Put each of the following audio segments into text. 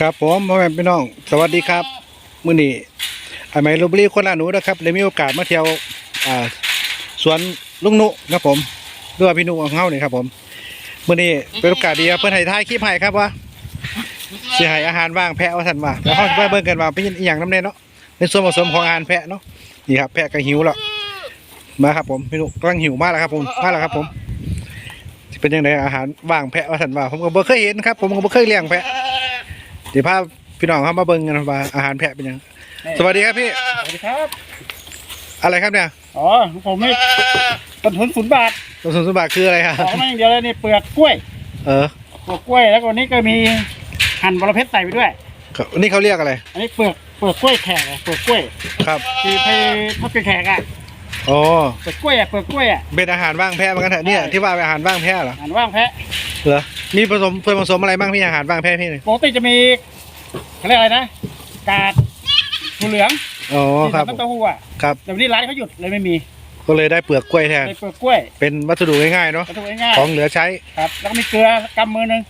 ครับผมพ่อแม่พี่น้อง สวัสดีครับมื้อนี้ไอ้ไมลพบุรีคนละหนูนะครับได้มีโอกาสมาเที่ยวอ่าสวนลุงนุครับผมด้วยพี่นุของเฮานี่ครับ ผมมื้อนี้เป็นโอกาสดีครับเพิ่อนให้ถ่ายคลิปให้ครับว่าสิให้อาหารว่างแพะว่าซั่นว่าแล้วเฮาสิไปเบิ่งกันว่าเป็นอีหยังนำแน่เนาะในส่วนผสมของอาหารแพะเนาะนี่ครับแพะก็หิวแล้วมาครับผมพี่นุกำลังหิวมากแล้วครับผมมาแล้วครับผมเป็นยังไงอาหารว่างแพะว่าซั่นว่าผมก็บ่เคยเห็นครับ ผมก็บ่เคยเลี้ยงแพะ เดี๋ยวพาพี่น้องเข้ามาเบิ่งกันว่าอาหารแพะเป็นยัง สวัสดีครับพี่ สวัสดีครับ อะไรครับเนี่ย อ๋อผมนี่ต้นทุนศูนย์บาทต้นทุนสมบัติคืออะไรครับของมาอย่างเดียวเลยนี่เปลือกกล้วย เออ เปลือกกล้วยแล้วก็วันนี้ก็มีหั่นบอระเพ็ดใส่ไปด้วยครับนี่เขาเรียกอะไร อันนี้เปลือกเปลือกกล้วยแขกอะเปลือกกล้วย ครับคือไปทอดกล้วยแขกอะอ๋อเปลือกกล้วยอะเปลือกกล้วยอะเป็นอาหารว่างแพะเหมือนกันเถอะเนี่ยที่ว่าเป็นอาหารว่างแพะเหรอหั่นว่างแพะ เหรอมีผสมส่วนผสมอะไรบ้างพี่อาหารว่างแพะพี่เนี่ยปกติจะมีเขาเรียกอะไรนะ กาดถั่วเหลืองอ๋อที่ครับทำน้ำเต้าหู้อะครับ แต่วันนี้ร้านเขาหยุดเลยไม่มีก็เลยได้เปลือกกล้วยแทน เลยเปลือกกล้วยเป็นวัสดุง่ายๆเนาะกระตุ้ง่ายของเหลือใช้ๆครับ แล้วก็มีเกลือกำมือหนึง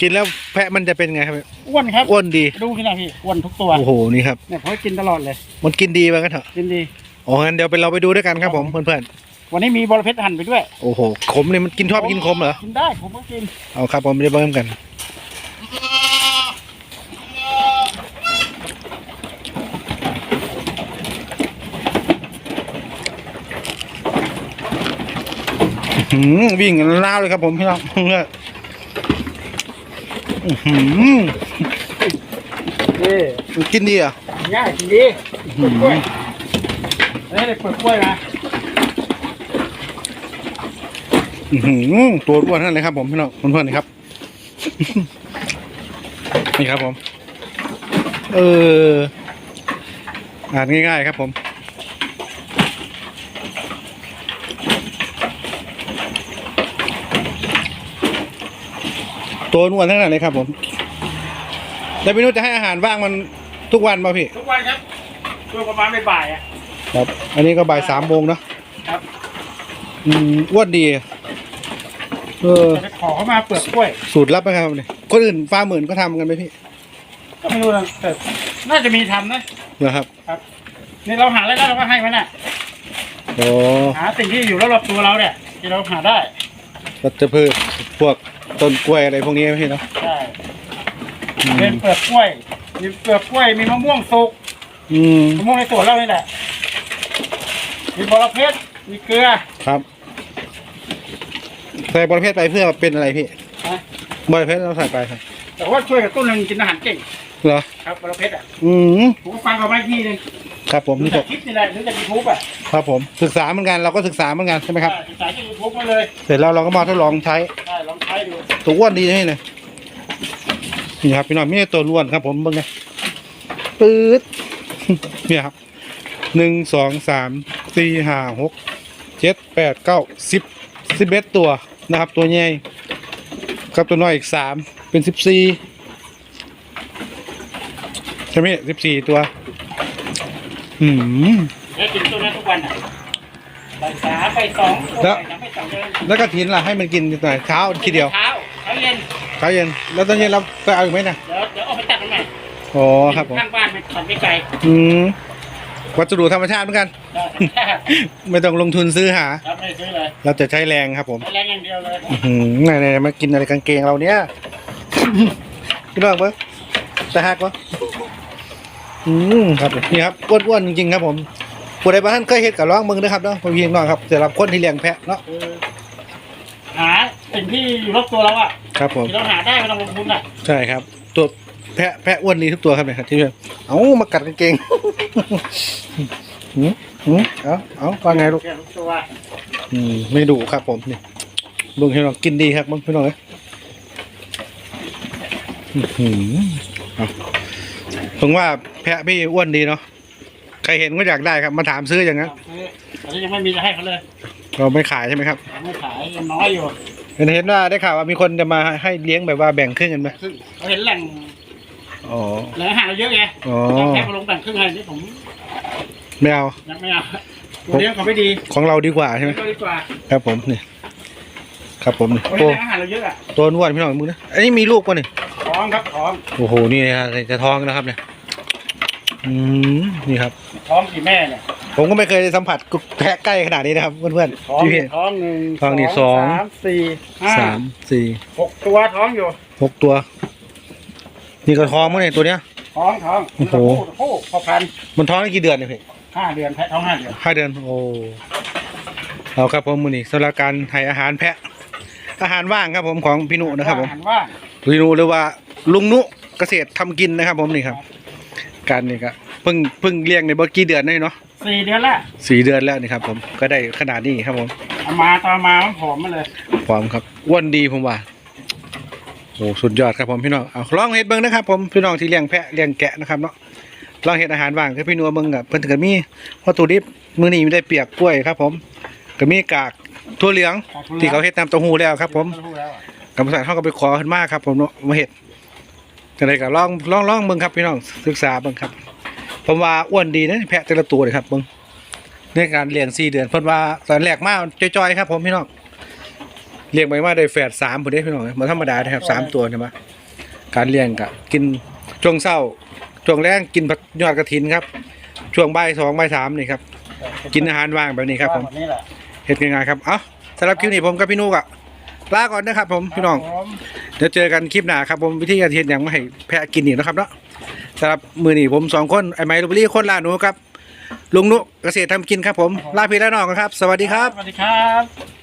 กินแล้วแพะมันจะเป็นไงครับอ้วนครับอ้วนดีดูขึ้นนะพี่อ้วนทุกตัวโอ้โหนี่ครับเนี่ยเขาให้กินตลอดเลยมันกินดีเหมือนกันเถอะ กินดีอ๋องั้นเดี๋ยวไปเราไปดูด้วยกันครับผมเพื่อน วันนี้มีบอระเพ็ดหั่นไปด้วยๆโอ้โหขมเนี่ยมันกินชอบกินขมเหรอกินได้ผมก็กินเอาครับผมไปเบิ่งกันอื้อหือวิ่งกันล่าวเลยครับผมพี่น้องเนี่ยอื้อหือนี่มันกินดีอะง่ายกินดีเปลือกกล้วยอันนี้เลยเปลือกกล้วยนะ อื้อหือ ตัวอ้วนนั่นเลยครับผมพี่น้องเพื่อนๆนี่ครับ นี่ครับผม เอออ่านง่ายๆครับผมตัวอ้วนทั้งนั้นเลยครับผมแล้วพี่นุชจะให้อาหารว่างมันทุกวันป่ะพี่ ทุกวันครับช่วงประมาณบ่ายๆอะ ครับ อันนี้ก็บ่ายสามโมงเนาะ ครับ อืมอ้วนดี เออจะไปขอเขามาเปลือกกล้วย สูตรลับไหมครับเนี่ยคนอื่นฟาร์มหมื่นก็ทำกันไหมพี่ก็ไม่รู้นะแต่น่าจะมีทำนะเหรอครับนี่เราหาอะไรได้เราก็ให้มันน่ะโอ้หาสิ่งที่อยู่รอบๆตัวเราเนี่ยที่เราหาได้วัชพืชพวกต้นกล้วยอะไรพวกนี้ไหมพี่เนาะใช่อืมเป็นเปลือกกล้วย มีเปลือกกล้วยมีมะม่วงสุกอืมมะม่วงในสวนเรานี่แหละมีบอระเพ็ดมีเกลือครับ ใส่บริเพศไปเพื่อเป็นอะไรพี่นะบริเพศเราใส่ไปครับแต่ว่าช่วยกับต้นหนึ่งกินอาหารเก่งเหรอครับบอระเพ็ดอะอืมผมก็ฟังเขามาอีกทีหนึงครับผมดูนี่ผจากมคลิปนี่แหละดูจากยูทูบอะครับผมศึกษาเหมือนกันเราก็ศึกษาเหมือนกันใช่ไหมครับศึกษาจากยูทูบมาเลยเสร็จแล้วเราก็มาทดลองใช้ได้ลองใช้ดูตัวอ้วนดีนะนี่เลยนี่ครับพี่น้องไม่ใช่ตัวล้วนครับผมเบิ่งไงปื๊ด เนี่ยครับหนึ่งสองสามสี่ห้าหกเจ็ดแปดเก้าสิบ สิบเอ็ดตัวนะครับ ตัวใหญ่กับตัวน้อยอีกสามเป็นสิบสี่ใช่ไหมสิบสี่ตัว อืมแล้วกินตัวนั้นทุกวันอะใบสามใบสองตัวแล้วใบสามใบสองเดินแล้วก็ทิ้นล่ะให้มันกินหน่อยเช้าทีเดียวเช้าเช้าเย็นเช้าเย็นแล้วตอนเย็นเราไปเอาอีกไหมนะเดี๋ยวเดี๋ยวเอาไปตัดมันใหม่อ๋อครับผมข้างบ้านไปตัดไม่ไกลอืม วัสดุธรรมชาติเหมือนกันได้ไม่ต้องลงทุนซื้อหา ครับไม่ซื้อเลยเราจะใช้แรงครับผมใช้แรงอย่างเดียวเลยอื้อหือไหนๆมากินอะไรกางเกงเราเนี้ยพี่น้องปะจะหักปะอืมครับนี่ครับอ้วนๆจริงๆครับผมผู้ใดบ้านเคยเห็นกับร้องมึงนะครับเนาะพี่น้องครับสำหรับคนที่เลี้ยงแพะเนาะคือหาสิ่งที่อยู่รอบตัวเราอะครับผมที่เราหาได้ไม่ต้องลงทุนอะใช่ครับ ตัวแพะแพะอ้วนดีทุกตัวครับเนี่ยครับที่เนี่ย เอามากัดกางเกงหืมหืมเอาเอาว่าไงลูกแค่ทุกตัวอืมไม่ดุครับผมนี่เบิ่งให้น้องกินดีครับเบิ่งพี่น้องเอ้ยอื้อหือเอาผมว่าแพะพี่อ้วนดีเนาะใครเห็นก็อยากได้ครับมาถามซื้ออย่างนั้นซื้อตอนนี้ยังไม่มีจะให้เขาเลย เราไม่ขายใช่ไหมครับยังไม่ขายยังน้อยอยู่เห็นเห็นว่าได้ข่าวว่ามีคนจะมาให้เลี้ยงแบบว่าแบ่งครึ่งกันไหมซึ่งเขาเห็นแหล่ง อ๋อแหล่งอาหารเราเยอะไงอ๋อแค่มาลงแบ่งครึ่งให้นี่ผมไม่เอา ยังไม่เอาตัวเลี้ยงเขาไม่ดีของเราดีกว่าใช่ไหมก็ดีกว่าครับผมนี่ครับผมนี่เขาโตเห็นแหล่งอาหารเราเยอะอะตัวอ้วนพี่น้องมึงนะอันนี้มีลูกป่ะนี่อ๋อท้องครับท้องโอ้โหนี่นะครับจะท้องนะครับเนี่ยอืมนี่ครับ ท้องกี่แม่เนี่ยผมก็ไม่เคยสัมผัสแพะใกล้ขนาดนี้นะครับเพื่อนท้องๆพี่ท้องหนึ่งท้องนี่สอง สามสี่ห้าสามสี่หกตัวท้องอยู่หกตัว นี่ก็ท้องมั้งเนี่ยตัวเนี้ย ท้องท้องโอ้โหตัวผู้พอพันธุ์มันท้องได้กี่เดือนเนี่ยพี่ห้าเดือนแพะท้องห้าเดือนห้าเดือนโอ้เอาครับผมมือนี้สำหรับการให้อาหารแพะ อาหารว่างครับผมของพี่นุนะครับผม อาหารว่างพี่นุหรือว่าลุงนุเกษตรทำกินนะครับผมนี่ครับ การนี่ก็เพิ่งเพิ่งเลี้ยงในเมื่อกี้เดือนนี่เนาะสี่เดือนละสี่เดือนแล้วนี่ครับผมก็ได้ขนาดนี้ครับผมเอามาตอนมามันผอมมาเลยพร้อมครับอ้วนดีผมว่าโอ้สุดยอดครับผมพี่น้องเอาลองเห็ดเบิ้งนะครับผมพี่น้องที่เลี้ยงแพะเลี้ยงแกะนะครับเนาะลองเห็ดอาหารว่างคือพี่นัวเบิ้งกับเพิ่นก็มีวัตถุดิบมื้อนี้มีได้เปียกกล้วยครับ ผมก็มีกากทั่วเหลืองที่เขาเฮ็ดตามเต้าหู้แล้วครับ ผมรู้แล้วอะกรรมสารเขาก็ไปขอขึ้นมากครับ ผมเนาะมาเฮ็ดจังไดก็ลองลองลองเบิ่งครับพี่น้องศึกษาเบิ่งครับผมว่าอ้วนดีนะแพะแต่ละตัวเลยครับเบิ่งในการเลี้ยง4เดือนเพิ่นว่าตอนแรกมาจอยๆครับ ผมพี่น้อง เลี้ยงไปมาได้แฝด3พุ่นเด้พี่น้องบ่ธรรมดานะครับสามตัวใช่ไหมการเลี้ยงก็กินช่วงเช้าช่วงแรงกินผักยอดกระถินครับ ช่วงบ่ายสองบ่ายสามนี่ครับ กินอาหารว่างแบบนี้ครับผมว่าแนี่แหละเฮ็ดง่ายๆครับเอ้าสำหรับคลิปนี้ผมกับพี่นุกอะลาก่อนนะครับผมพี่น้องครับผมเดี๋ยวเจอกันคลิปหน้าครับผมวิธีการเฮ็ดหยังมาให้แพะกินอีกนะครับเนาะสำหรับมือนี้ผมสองคนไอ้ไม้ลูบรี่คนลาหนูครับลุงนุเกษตรทำกินครับผมลาพี่และน้องกันครับ สวัสดีครับสวัสดีครับ